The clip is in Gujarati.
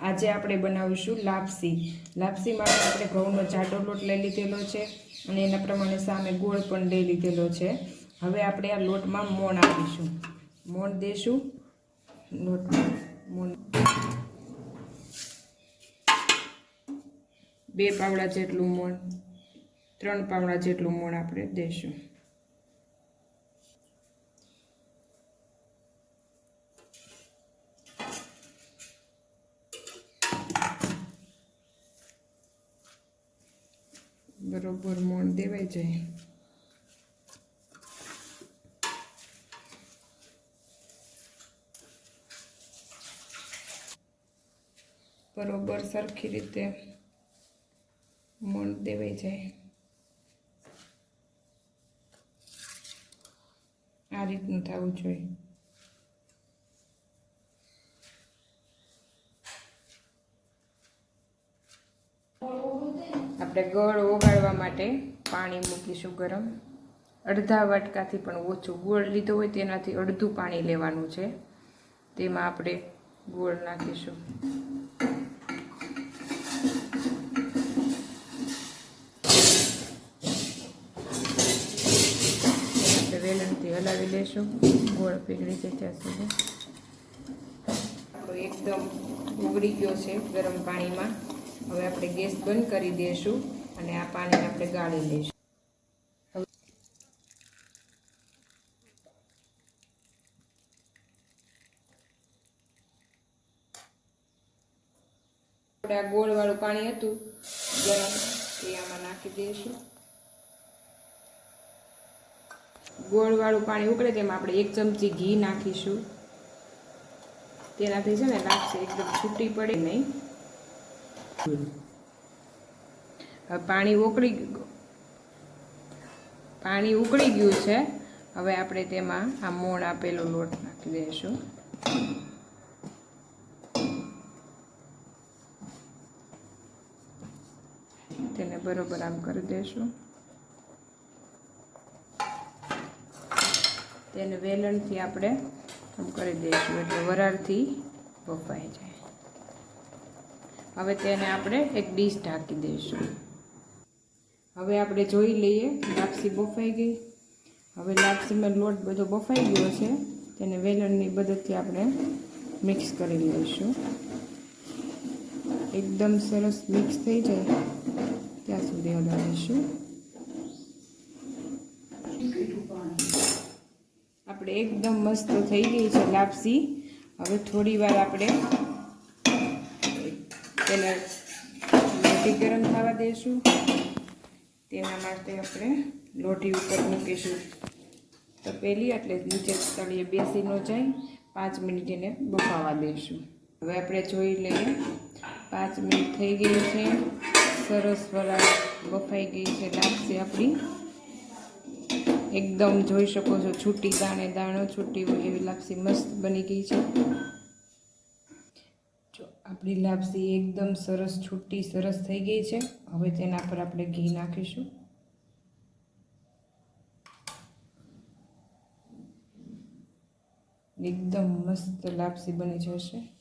આજે આપણે બનાવીશું લાપસી. લાપસી માટે આપણે ઘઉંનો જાડો લોટ લઈ લીધેલો છે અને એના પ્રમાણે સામે ગોળ પણ લઈ લીધેલો છે. હવે આપણે આ લોટમાં મોણ આપીશું. મોણ દઈશું લોટમાં મોણ. બે પાવડા જેટલું મોણ, ત્રણ પાવડા જેટલું મોણ આપણે દેશું. બરોબર મોણ દેવાઈ જાય. બરોબર સરખી રીતે મોણ દેવાઈ જાય. આ રીતનું થવું જોઈએ. આપણે ગળ ઓગાળવા માટે પાણી મૂકીશું ગરમ. અડધા વાટકાથી પણ ઓછું ગોળ લીધો હોય તેનાથી અડધું પાણી લેવાનું છે. તેમાં આપણે ગોળ નાખીશું. વેલણથી હલાવી લેશું. ગોળ પીગળી જાય ત્યાં સુધી એકદમ ઉગડી ગયો છે ગરમ પાણીમાં. હવે આપણે ગેસ બંધ કરી દઈશું અને આ પાણીને આપણે ગાળી લઈશું. આપણે આ ગોળવાળું પાણી હતું ગરમ એ આમાં નાખી દઈશું. ગોળવાળું પાણી ઉકળે તેમાં આપણે એક ચમચી ઘી નાખીશું. તેનાથી છે ને લાગશે એકદમ છૂટી પડે નહીં. હવે પાણી ઉકળી પાણી ઉકળી ગયું છે. હવે આપણે તેમાં આ મોણ આપેલો લોટ નાખી દઈશું. તેને બરોબર આમ કરી દઈશું. તેને વેલણથી આપણે આમ કરી દઈશું, એટલે વરાળથી બફાઈ જાય. હવે તેને આપણે એક ડીશ ઢાંકી દઈશું. હવે આપણે જોઈ લઈએ, લાપસી બફાઈ ગઈ. હવે લાપસીમાં લોટ બધો બફાઈ ગયો છે, તેને વેલણની મદદથી આપણે મિક્સ કરી લઈશું. એકદમ સરસ મિક્સ થઈ જાય, ત્યાં સુધી હલાવીશું. આપણે એકદમ મસ્ત થઈ ગઈ છે લાપસી. હવે થોડી વાર આપણે તેને લોટી ગરમ થવા દઈશું તેના માટે આપણે લોટી ઉપર મૂકીશું. તો પેલી એટલે નીચે તળીએ બેસી ન જાય, પાંચ મિનિટ એને બફાવા દઈશું હવે આપણે જોઈ લઈએ, પાંચ મિનિટ થઈ ગઈ છે. સરસ વરાળ બફાઈ ગઈ છે. લાપસી આપણી એકદમ જોઈ શકો છો, છૂટી દાણે દાણો છૂટી હોય એવી લાપસી મસ્ત બની ગઈ છે. આપણી લાપસી એકદમ સરસ, છૂટી સરસ થઈ ગઈ છે. હવે તેના પર આપણે ઘી નાખીશું. એકદમ મસ્ત લાપસી બની જશે.